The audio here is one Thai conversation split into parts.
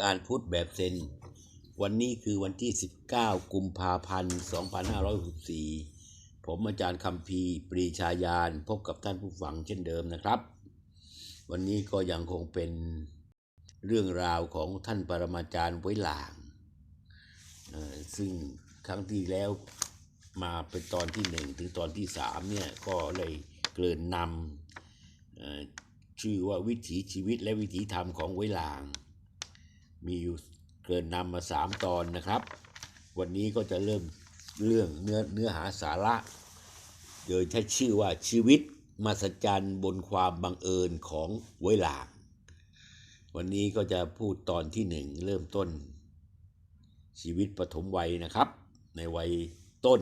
การพุทธแบบเซน วันนี้คือวันที่ 19 กุมภาพันธ์ 2564 ผมอาจารย์คำพีปรีชาญาณพบกับท่านผู้ฟังเช่นเดิมนะครับ วันนี้ก็ยังคงเป็นเรื่องราวของท่านปรมาจารย์ไว้หลาง ซึ่งครั้งที่แล้วมาเป็นตอนที่หนึ่งถึงตอนที่สามเนี่ยก็เลยเกริ่นนำชื่อว่าวิถีชีวิตและวิถีธรรมของไว้หลาง มีอยู่เกินนำมาสามตอนนะครับ วันนี้ก็จะเริ่มเรื่องเนื้อเนื้อหาสาระ โดยใช้ชื่อว่าชีวิตมหัศจรรย์บนความบังเอิญของไวหลางวันนี้ก็จะพูดตอนที่หนึ่งเริ่มต้น ชีวิตปฐมวัยนะครับ ในวัยต้น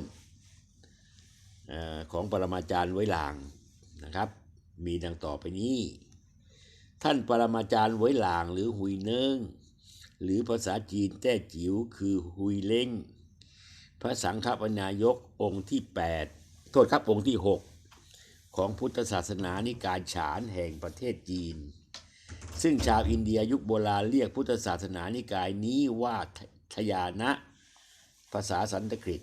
อของปรมาจารย์ไว้หลางนะครับ มีดังต่อไปนี้ ท่านปรมาจารย์ไว้หลางหรือหุยเนิง หรือภาษาจีนแต้จิ๋วคือหุยเล้งพระสังฆปนายกองค์ที่ 8 โทษครับองค์ที่ 6 ของพุทธศาสนานิกายฉานแห่งประเทศจีน ซึ่งชาวอินเดียยุคโบราณเรียกพุทธศาสนานิกายนี้ว่าทยานะ ภาษาสันสกฤต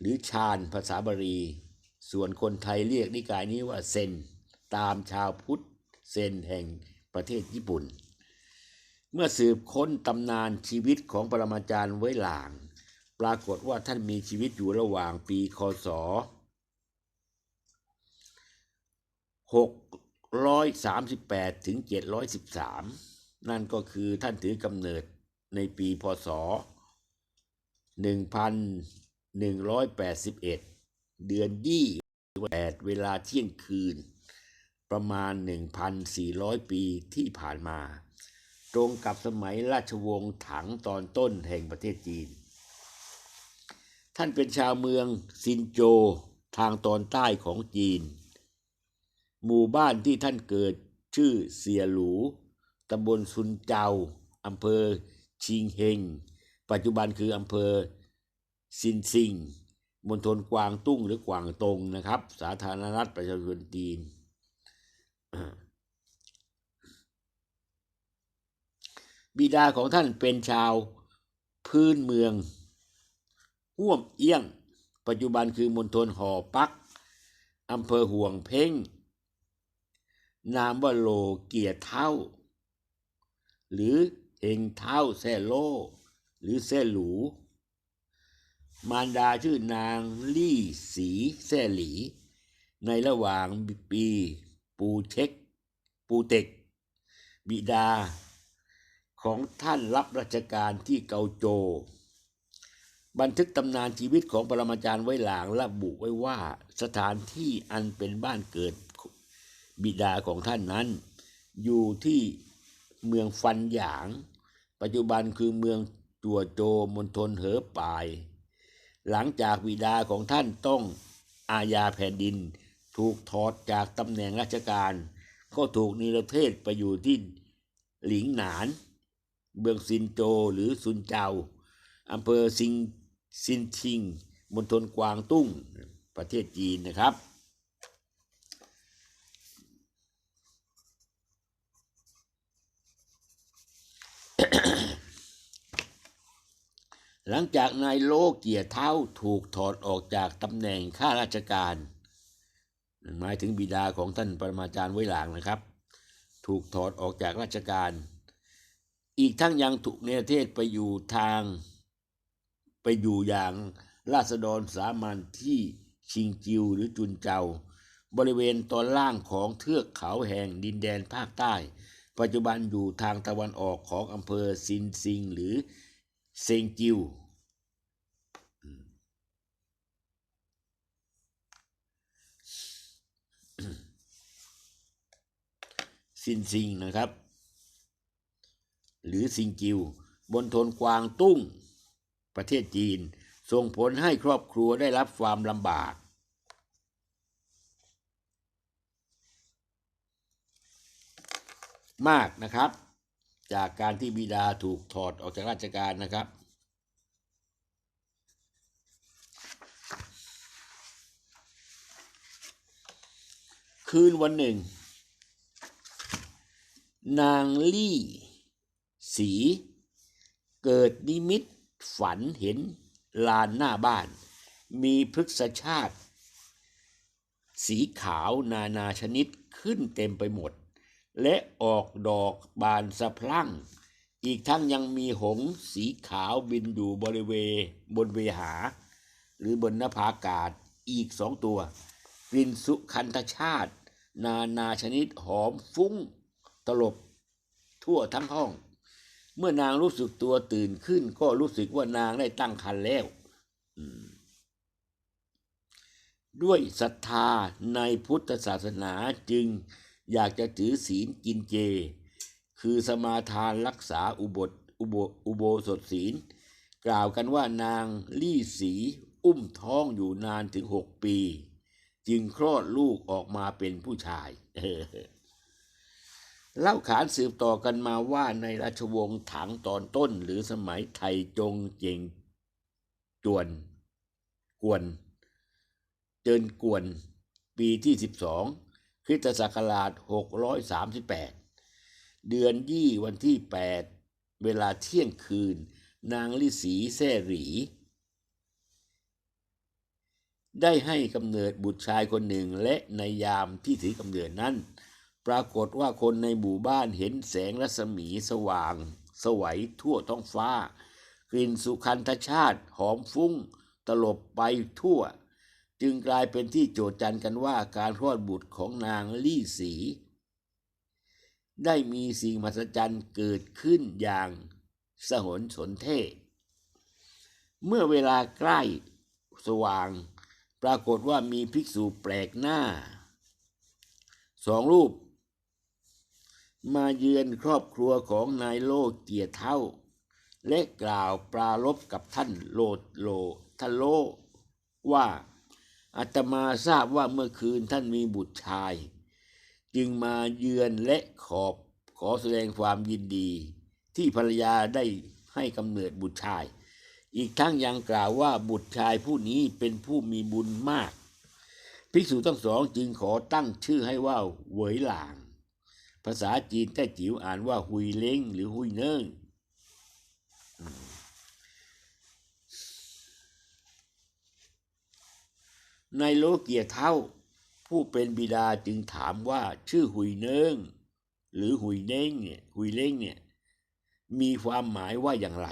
หรือชาญภาษาบาลีส่วนคนไทยเรียกนิกายนี้ว่าเซนตามชาวพุทธเซนแห่งประเทศญี่ปุ่น เมื่อสืบค้นตำนานชีวิตของปรมาจารย์ไว้หลาง ปรากฏว่าท่านมีชีวิตอยู่ระหว่างปีคศ 638 ถึง 713 นั่นก็คือท่านถือกำเนิดในปีพศ 1181 เดือนยี่แปดเวลาเที่ยงคืน ประมาณ 1,400 ปีที่ผ่านมา ตรงกับสมัยราชวงศ์ถังตอนต้นแห่งประเทศจีน ท่านเป็นชาวเมืองซินโจทางตอนใต้ของจีน หมู่บ้านที่ท่านเกิดชื่อเสียหลูตำบลซุนเจาอำเภอชิงเฮง ปัจจุบันคืออำเภอซินซิงมณฑลกวางตุ้งหรือกวางตงนะครับ สาธารณรัฐประชาชนจีน บิดาของท่านเป็นชาวพื้นเมืองห่วมเอี้ยง ปัจจุบันคือมณฑลหอปักอำเภอห่วงเพ่ง นามว่าโลเกียเท่า หรือเฮงเท่าแซโล หรือแซหลู มารดาชื่อนางลี่สีแซหลี ในระหว่างปีปูเช็กปูเต็ก บิดา ของท่านรับราชการที่เกาโจ บันทึกตำนานชีวิตของปรมาจารย์ไว้หลางระบุไว้ว่าสถานที่อันเป็นบ้านเกิดบิดาของท่านนั้น อยู่ที่เมืองฟันหยาง ปัจจุบันคือเมืองจัวโจมณฑลเหอปาย หลังจากบิดาของท่านต้องอาญาแผ่นดิน ถูกถอดจากตำแหน่งราชการ ก็ถูกนิรเทศไปอยู่ที่หลิงหนาน เมืองซินโจหรือซุนเจาอำเภอซิงซินชิงมณฑลกวางตุ้งประเทศจีนนะครับ หลังจากนายโลเกียรเท้าถูกถอดออกจากตำแหน่งข้าราชการ หมายถึงบิดาของท่านปรมาจารย์ไว้หลางนะครับ ถูกถอดออกจากราชการ อีกทั้งยังถูกเนรเทศไปอยู่ทาง ไปอยู่อย่างราษฎรสามัญที่ชิงจิวหรือจุนเจา บริเวณตอนล่างของเทือกเขาแห่งดินแดนภาคใต้ ปัจจุบันอยู่ทางตะวันออกของอำเภอซินซิงหรือเซงจิวซินซิงนะครับ หรือซิงจิวบนทนกวางตุ้ง ประเทศจีน ส่งผลให้ครอบครัวได้รับความลำบาก มากนะครับ จากการที่บิดาถูกถอดออกจากราชการนะครับคืนวันหนึ่ง นางลี่ สี เกิดนิมิตฝันเห็นลานหน้าบ้าน มีพฤกษชาติ สีขาวนานาชนิดขึ้นเต็มไปหมด และออกดอกบานสะพรั่ง อีกทั้งยังมีหงส์สีขาวบินอยู่บริเวณบนเวหา หรือบนนภาอากาศอีกสองตัว กลิ่นสุคันธชาติ นานาชนิดหอมฟุ้ง ตลบ ทั่วทั้งห้อง เมื่อนางรู้สึกตัวตื่นขึ้น ก็รู้สึกว่านางได้ตั้งครรภ์แล้วด้วยศรัทธาในพุทธศาสนาจึงอยากจะถือศีลกินเจ คือสมาทานรักษาอุบทอุโบอุโบสถศีล กล่าวกันว่านางลี่สีอุ้มท้องอยู่นานถึงหกปี จึงคลอดลูกออกมาเป็นผู้ชาย เล่าขานสืบต่อกันมาว่าในราชวงศ์ถังตอนต้น หรือสมัยไทยจงเจงจวน กวน เจินกวน ปีที่ 12คริสตศักราช 638 เดือนยี่วันที่ 8 เวลาเที่ยงคืน นางลิสีแซ่หรี ได้ให้กำเนิดบุตรชายคนหนึ่งและในยามที่ถือกำเนิดนั้น ปรากฏว่าคนในหมู่บ้านเห็นแสงรัศมีสว่าง สวัยทั่วท้องฟ้า กลิ่นสุคันธชาติหอมฟุ้ง ตลบไปทั่ว จึงกลายเป็นที่โจทจันกันว่าการคลอดบุตรของนางลี่สี ได้มีสิ่งมหัศจรรย์เกิดขึ้นอย่างสหนสนเทศ เมื่อเวลาใกล้สว่าง ปรากฏว่ามีภิกษุแปลกหน้าสองรูป มาเยือนครอบครัวของนายโลเกียเท่า และกล่าวปรารบกับท่านโลโลท่านโลว่าอาตมาทราบว่าเมื่อคืนท่านมีบุตรชาย จึงมาเยือนและขอบขอแสดงความยินดี ที่ภรรยาได้ให้กำเนิดบุตรชาย อีกทั้งยังกล่าวว่าบุตรชายผู้นี้เป็นผู้มีบุญมาก ภิกษุทั้งสองจึงขอตั้งชื่อให้ว่าเหวยหลาง ภาษาจีนแต้จิ๋วอ่านว่าหุยเล้งหรือหุยเนิ่งในโลเกียเท่า ผู้เป็นบิดาจึงถามว่าชื่อหุยเนิงหรือหุยเน่งเนี่ยหุยเล้งเนี่ยมีความหมายว่าอย่างไร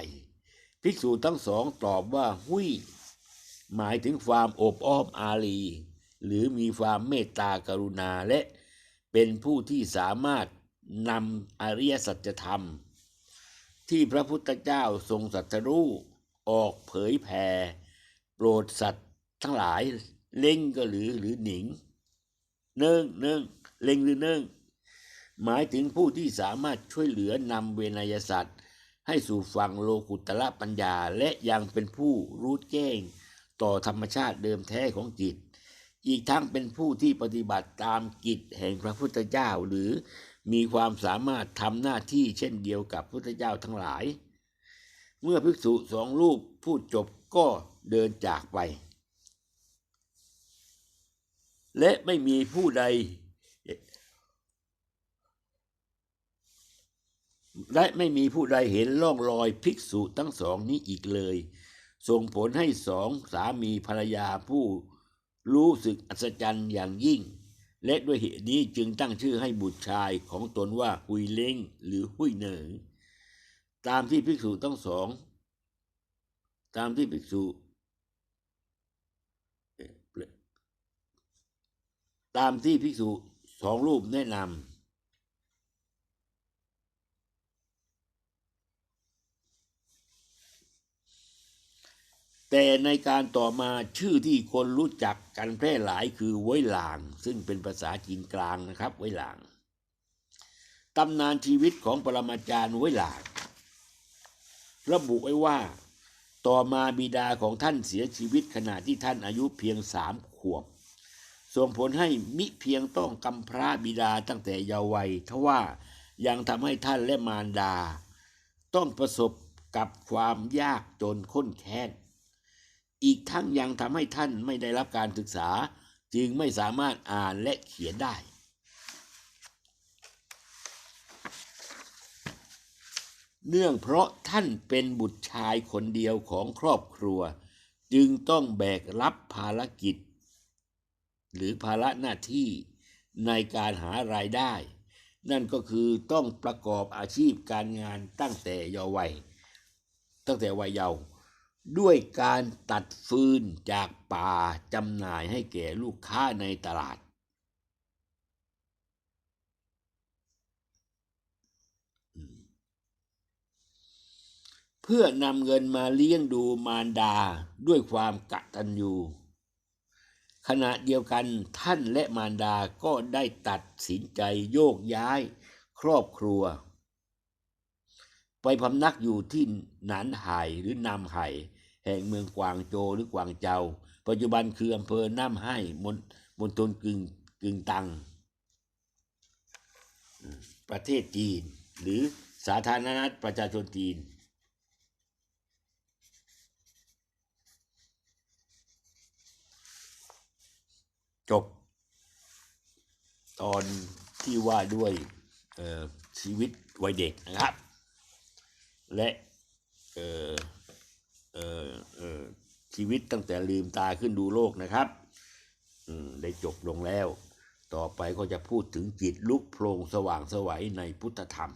ภิกษุทั้งสองตอบว่าหุยหมายถึงความอบอ้อมอารี หรือมีความเมตตากรุณาและ เป็นผู้ที่สามารถนำอริยสัจธรรม ที่พระพุทธเจ้าทรงสัตรู้ออกเผยแผ่โปรดสัตว์ทั้งหลายเล่งก็หรือหรือหนิง เนิ่งเนิ่งเล่งหรือเนิ่งหมายถึงผู้ที่สามารถช่วยเหลือนำเวนยสัตว์ให้สู่ฝั่งโลกุตละปัญญาและยังเป็นผู้รู้แจ้งต่อธรรมชาติเดิมแท้ของจิต อีกทั้งเป็นผู้ที่ปฏิบัติตามกิจแห่งพระพุทธเจ้า หรือมีความสามารถทำหน้าที่เช่นเดียวกับพุทธเจ้าทั้งหลาย เมื่อภิกษุสองรูปพูดจบก็เดินจากไป และไม่มีผู้ใด และไม่มีผู้ใดเห็นร่องรอยภิกษุทั้งสองนี้อีกเลย ส่งผลให้สองสามีภรรยาผู้ รู้สึกอัศจรรย์อย่างยิ่ง และด้วยเหตุนี้จึงตั้งชื่อให้บุตรชายของตนว่าหุยเล้งหรือหุยเหนิงตามที่ภิกษุทั้งสอง ตามที่ภิกษุตามที่ภิกษุสองรูปแนะนำ แต่ในการต่อมาชื่อที่คนรู้จักกันแพร่หลายคือไว้หลาง ซึ่งเป็นภาษาจีนกลางนะครับไว้หลางตำนานชีวิตของปรมาจารย์ไว้หลาง ระบุไว้ว่า ต่อมาบิดาของท่านเสียชีวิตขณะที่ท่านอายุเพียงสามขวบส่งผลให้มิเพียงต้องกำพร้าบิดาตั้งแต่เยาว์วัยทว่ายังทำให้ท่านและมารดา ต้องประสบกับความยากจนข้นแค้น อีกทั้งยังทำให้ท่านไม่ได้รับการศึกษา จึงไม่สามารถอ่านและเขียนได้ เนื่องเพราะท่านเป็นบุตรชายคนเดียวของครอบครัว จึงต้องแบกรับภารกิจ หรือภาระหน้าที่ในการหารายได้ นั่นก็คือต้องประกอบอาชีพการงานตั้งแต่เยาว์วัย ตั้งแต่วัยเยาว์ ด้วยการตัดฟืนจากป่าจำหน่ายให้แก่ลูกค้าในตลาด เพื่อนำเงินมาเลี้ยงดูมารดาด้วยความกตัญญูขณะเดียวกันท่านและมารดาก็ได้ตัดสินใจโยกย้ายครอบครัว ไปพำนักอยู่ที่หนานไห่หรือนามไห่ แห่งเมืองกวางโจหรือกวางเจา ปัจจุบันคืออำเภอน้ำไห่มณมณฑลกึ่งกึ่งตัง ประเทศจีน หรือสาธารณรัฐประชาชนจีน จบ ตอนที่ว่าด้วยชีวิตวัยเด็กนะครับ และเอ่อเอ่อเอ่อ ชีวิตตั้งแต่ลืมตาขึ้นดูโลกนะครับได้จบลงแล้ว ต่อไปก็จะพูดถึงจิตลุกโพลงสว่างสวัยในพุทธธรรม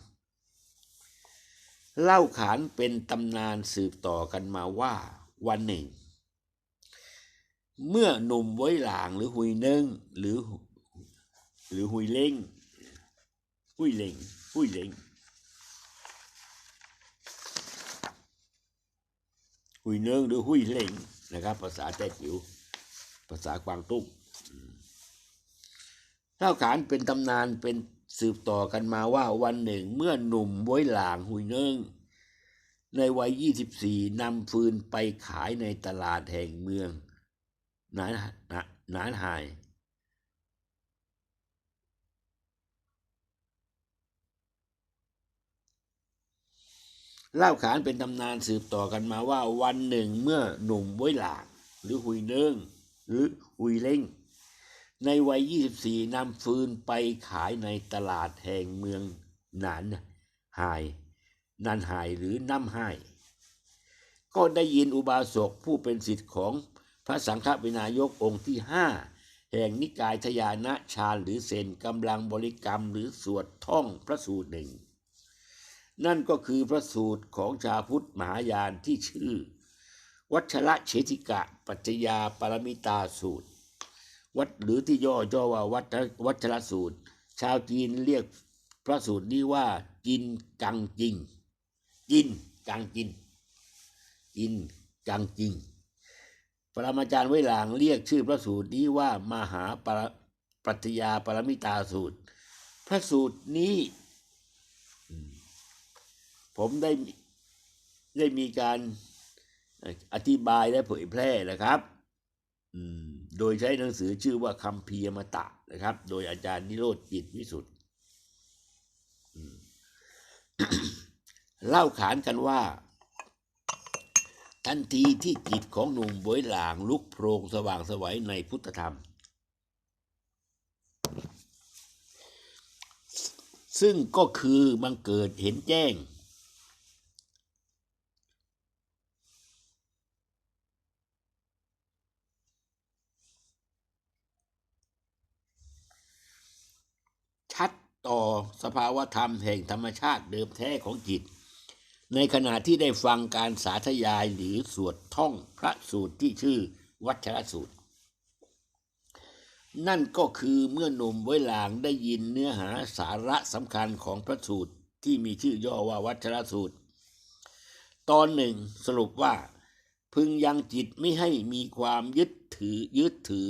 เล่าขานเป็นตำนานสืบต่อกันมาว่าวันหนึ่ง เมื่อหนุ่มไว้หลางหรือหุยเนิงหรือ หรือหุยเล้งหุยเล้งหุยเล้ง หุยเนืองหรือหุยเล่งนะครับ ภาษาแต้จิ๋วภาษากวางตุ้งอืมเท่าขานเป็นตำนานเป็นสืบต่อกันมาว่าวันหนึ่งเมื่อหนุ่มไว้หลางหุยเนืองในวัย 24นำฟืนไปขายในตลาดแห่งเมืองนานหนาหนานหาย เล่าขานเป็นตำนานสืบต่อกันมาว่าวันหนึ่งเมื่อหนุ่มว้หลางหรือหุยเนิงหรือหุยเล้งในวัย 24นำฟืนไปขายในตลาดแห่งเมืองหนานหายนันหายหรือน้ำหาย ก็ได้ยินอุบาสกผู้เป็นสิทธิ์ของพระสังฆวินายกองค์ที่ห้าแห่งนิกายทยานะฌานหรือเซนกำลังบริกรรมหรือสวดท่องพระสูตรหนึ่ง นั่นก็คือพระสูตรของชาวพุทธมหายานที่ชื่อ วัชระเฉติกะ ปัจจยาปรมิตาสูตร วัดหรือที่ย่อย่อว่าวัชวัชระสูตร ชาวจีนเรียกพระสูตรนี้ว่า จินกังจิง จินกังจิน จินกังจิงปรมาจารย์ไว้หลางเรียกชื่อพระสูตรนี้ว่ามหาปรปรัชญาปรมิตาสูตร พระสูตรนี้ ผมได้ได้มีการอธิบายและเผยแพร่นะครับโดยใช้หนังสือชื่อว่าคำพียมตะนะครับ โดยอาจารย์นิโรธจิตวิสุทธ์เล่าขานกันว่า ทันทีที่จิตของหนุ่มบวยหลางลุกโพรงสว่างสวัยในพุทธธรรม ซึ่งก็คือบังเกิดเห็นแจ้ง ชัด ต่อสภาวธรรมแห่งธรรมชาติเดิมแท้ของจิต ในขณะที่ได้ฟังการสาธยายหรือสวดท่องพระสูตรที่ชื่อวัชรสูตร นั่นก็คือเมื่อหนุ่มไว้หลางได้ยินเนื้อหาสาระสำคัญของพระสูตรที่มีชื่อย่อว่าวัชรสูตร ตอนหนึ่งสรุปว่า พึงยังจิตไม่ให้มีความยึดถือยึดถือ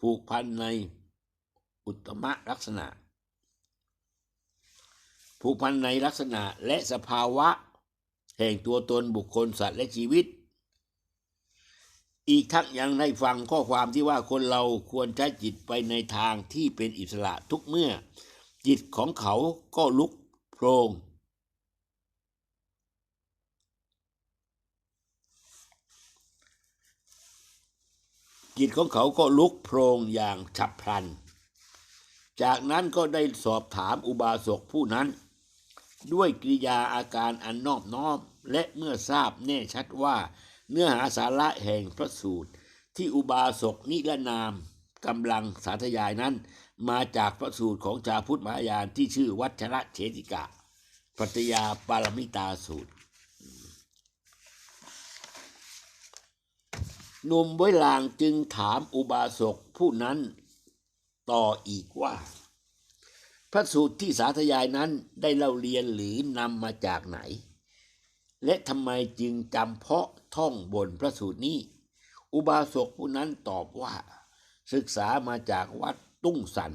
ผูกพันในอุตตมลักษณะ ผูกพันในลักษณะและสภาวะ แห่งตัวตนบุคคลสัตว์และชีวิต อีกทั้งยังได้ฟังข้อความที่ว่าคนเราควรใช้จิตไปในทางที่เป็นอิสระทุกเมื่อ จิตของเขาก็ลุกโพรงจิตของเขาก็ลุกโพรงอย่างฉับพลัน จากนั้นก็ได้สอบถามอุบาสกผู้นั้น ด้วยกริยาอาการอันนอบน้อม และเมื่อทราบแน่ชัดว่า เนื้อหาสาระแห่งพระสูตร ที่อุบาสกนิรนามกำลังสาธยายนั้น มาจากพระสูตรของชาวพุทธมหายานที่ชื่อวัชระเฉติกะปัตยาปารมิตาสูตรหนุ่มไว้ลางจึงถามอุบาสกผู้นั้นต่ออีกว่า ระสูตรที่สาธยายนั้นได้เล่าเรียนหรือนำมาจากไหน และทำไมจึงจำเพาะท่องบนพระสูตรนี้ อุบาสกผู้นั้นตอบว่า ศึกษามาจากวัดตุ้งสัน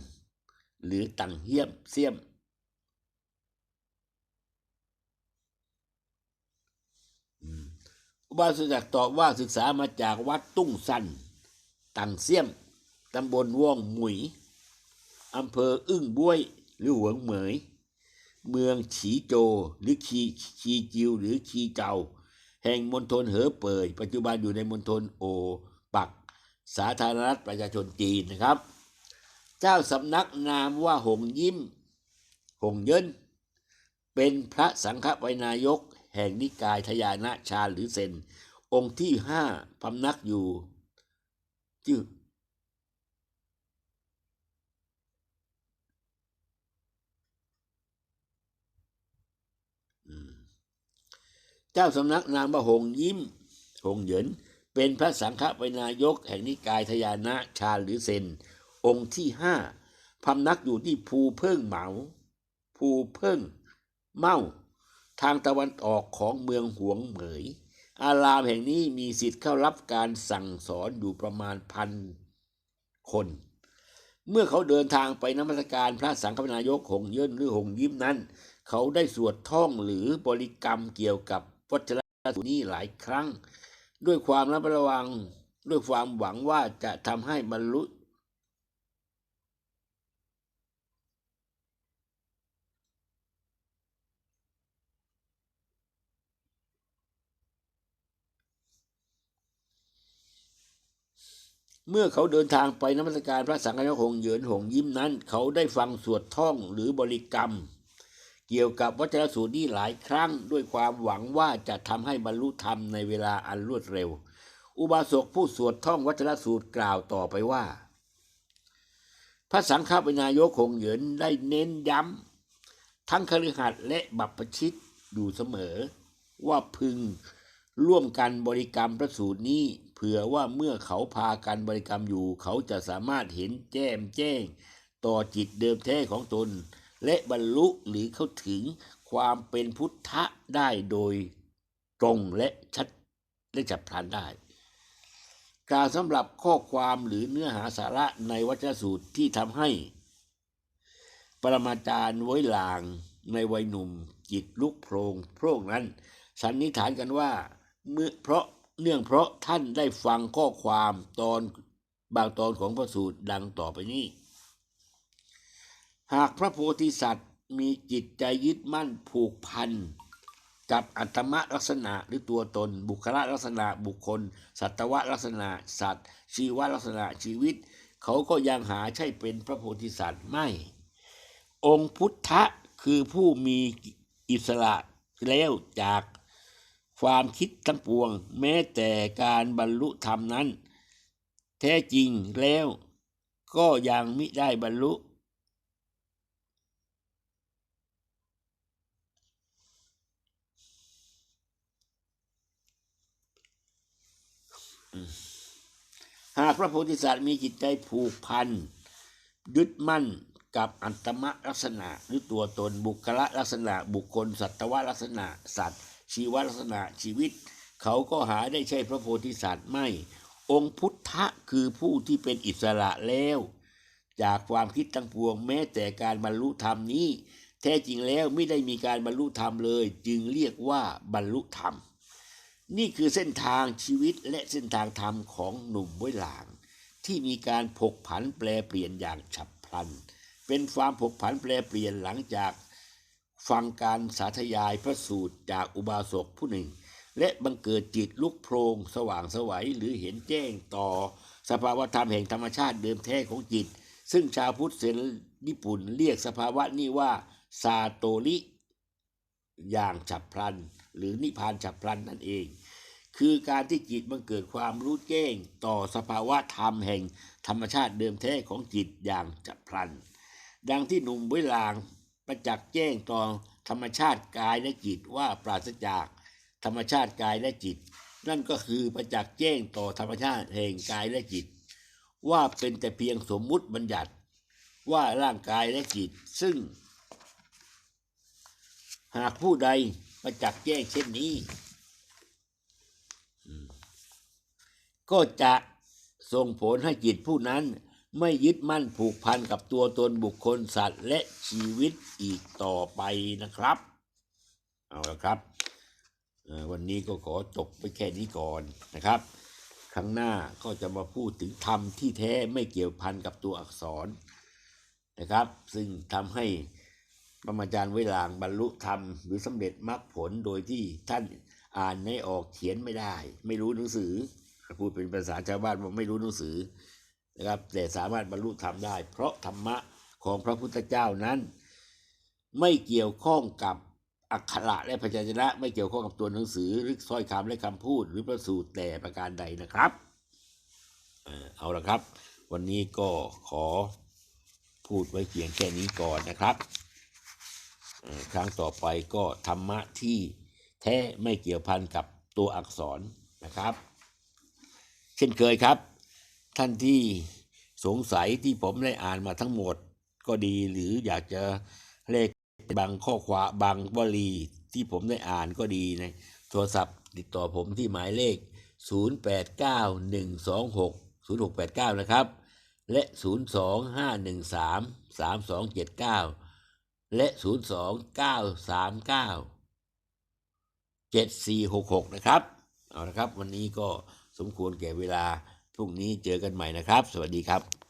หรือตังเฮียมเสียม อุบาสกตอบว่าศึกษามาจากวัดตุ้งสัน ตังเสียมตำบลว่องหมุยอำเภออึ้งบ้วย หรือหวงเหมย เมืองฉีโจหรือคีคีจิวหรือคีเจาแห่งมณฑลเหอเป่ยปัจจุบันอยู่ในมณฑลโอปัก สาธารณรัฐประชาชนจีนนะครับ เจ้าสำนักนามว่าหงยิ้ม หงเยินเป็นพระสังฆไวนายก แห่งนิกายทยานะชาหรือเซน องค์ที่ห้าพำนักอยู่ที่ เจ้าสำนักนามว่าหงยิ้ม หงเหยิน เป็นพระสังฆไวนายกแห่งนิกายทยานะชาหรือเซน องค์ที่ห้าพำนักอยู่ที่ภูเพิ่งเหมา ภูเพิ่งเมาทางตะวันออกของเมืองหวงเหมย อารามแห่งนี้มีสิทธิ์เข้ารับการสั่งสอนอยู่ประมาณพันคน เมื่อเขาเดินทางไปนมัสการพระสังฆนายกหงเยินหรือหงยิ้มนั้น เขาได้สวดท่องหรือบริกรรมเกี่ยวกับ วัชรสูตรนี้หลายครั้ง ด้วยความระมัดระวังด้วยความหวังว่าจะทำให้บรรลุเมื่อเขาเดินทางไปนมัสการพระสังฆนายกหงเหยินหงยิ้มนั้น เขาได้ฟังสวดท่องหรือบริกรรม เกี่ยวกับวัชรสูตรนี้หลายครั้งด้วยความหวังว่าจะทำให้บรรลุธรรมในเวลาอันรวดเร็ว อุบาสกผู้สวดท่องวัชรสูตรกล่าวต่อไปว่า พระสังฆปนายกคงเหยินได้เน้นย้ำทั้งคฤหัสถ์และบัพพชิตอยู่เสมอ ว่าพึงร่วมกันบริกรรมพระสูตรนี้เผื่อว่าเมื่อเขาพากันบริกรรมอยู่ เขาจะสามารถเห็นแจ้มแจ้ง ต่อจิตเดิมแท้ของตน และบรรลุหรือเข้าถึงความเป็นพุทธะได้โดยตรงและชัดและจับพลันได้ กาวสำหรับข้อความหรือเนื้อหาสาระในวัชรสูตรที่ทำให้ ปรมาจารย์ไว้ลางในวัยหนุ่มจิตลุกโพรงโพรงนั้น สันนิษฐานกันว่าเมื่อเพราะเนื่องเพราะท่านได้ฟังข้อความตอนบางตอนของพระสูตรดังต่อไปนี้ หากพระโพธิสัตว์มีจิตใจยึดมั่นผูกพันกับอัตมลักษณะหรือตัวตน บุคละลักษณะบุคคล สัตวลักษณะสัตว์ ชีวลักษณะชีวิต เขาก็ยังหาใช่เป็นพระโพธิสัตว์ไม่ องค์พุทธะคือผู้มีอิสระแล้วจากความคิดทั้งปวง แม้แต่การบรรลุธรรมนั้น แท้จริงแล้วก็ยังมิได้บรรลุ หากพระโพธิสัตว์มีจิตใจผูกพันยึดมั่นกับอัตมลักษณะหรือตัวตนบุคละลักษณะ บุคคล สัตวลักษณะ สัตว์ ชีวลักษณะชีวิต เขาก็หาได้ใช่พระโพธิสัตว์ไม่ องค์พุทธะคือผู้ที่เป็นอิสระแล้ว จากความคิดทั้งปวงแม้แต่การบรรลุธรรมนี้ แท้จริงแล้วไม่ได้มีการบรรลุธรรมเลย จึงเรียกว่าบรรลุธรรม นี่คือเส้นทางชีวิตและเส้นทางธรรมของหนุ่มบ้วยหลาง ที่มีการผกผันแปลเปลี่ยนอย่างฉับพลัน เป็นความผกผันแปลเปลี่ยนหลังจากฟังการสาธยายพระสูตรจากอุบาสกผู้หนึ่ง และบังเกิดจิตลุกโพรงสว่างสวัยหรือเห็นแจ้งต่อ สภาวะธรรมแห่งธรรมชาติเดิมแท้ของจิต ซึ่งชาวพุทธเซนญี่ปุ่นเรียกสภาวะนี้ว่าซาโตริอย่างฉับพลัน หรือนิพพานฉับพลันนั่นเอง คือการที่จิตมันเกิดความรู้แจ้งต่อสภาวะธรรมแห่งธรรมชาติเดิมแท้ของจิตอย่างฉับพลัน ดังที่หนุ่มเวลางประจักษ์แจ้งต่อธรรมชาติกายและจิตว่าปราศจากธรรมชาติกายและจิต นั่นก็คือประจักษ์แจ้งต่อธรรมชาติแห่งกายและจิต ว่าเป็นแต่เพียงสมมุติบัญญัติว่าร่างกายและจิต ซึ่ง หากผู้ใดประจักษ์แจ้งเช่นนี้อืม ก็จะส่งผลให้จิตผู้นั้นไม่ยึดมั่นผูกพันกับตัวตนบุคคลสัตว์และชีวิตอีกต่อไปนะครับ เอาละครับ วันนี้ก็ขอจบไปแค่นี้ก่อนนะครับ ครั้งหน้าก็จะมาพูดถึงธรรมที่แท้ไม่เกี่ยวพันกับตัวอักษรนะครับ ซึ่งทำให้ปรมาจารย์เวลางบรรลุธรรมหรือสำเร็จมรรคผลโดยที่ท่านอ่านไม่ออกเขียนไม่ได้ ไม่รู้หนังสือ พูดเป็นภาษาชาวบ้านว่าไม่รู้หนังสือนะครับ แต่สามารถบรรลุธรรมได้ เพราะธรรมะของพระพุทธเจ้านั้น ไม่เกี่ยวข้องกับอักขระและพยัญชนะ ไม่เกี่ยวข้องกับตัวหนังสือ หรือถ้อยคำและคำพูด หรือประสูตรแต่ประการใดนะครับเอาละครับ วันนี้ก็ขอพูดไว้เพียงแค่นี้ก่อนนะครับ ครั้งต่อไปก็ธรรมะที่แท้ไม่เกี่ยวพันกับตัวอักษรนะครับ เช่นเคยครับ ท่านที่สงสัยที่ผมได้อ่านมาทั้งหมดก็ดีหรืออยากจะเลขบางข้อความบางวลีที่ผมได้อ่านก็ดีในโทรศัพท์ติดต่อผมที่หมายเลข 0891260689 นะครับ และ 025133279 และ 02939 7466 นะครับ เอาละครับ วันนี้ก็ มควรแก่เวลาพรุ่งนี้เจอกันใหม่นะครับ สวัสดีครับ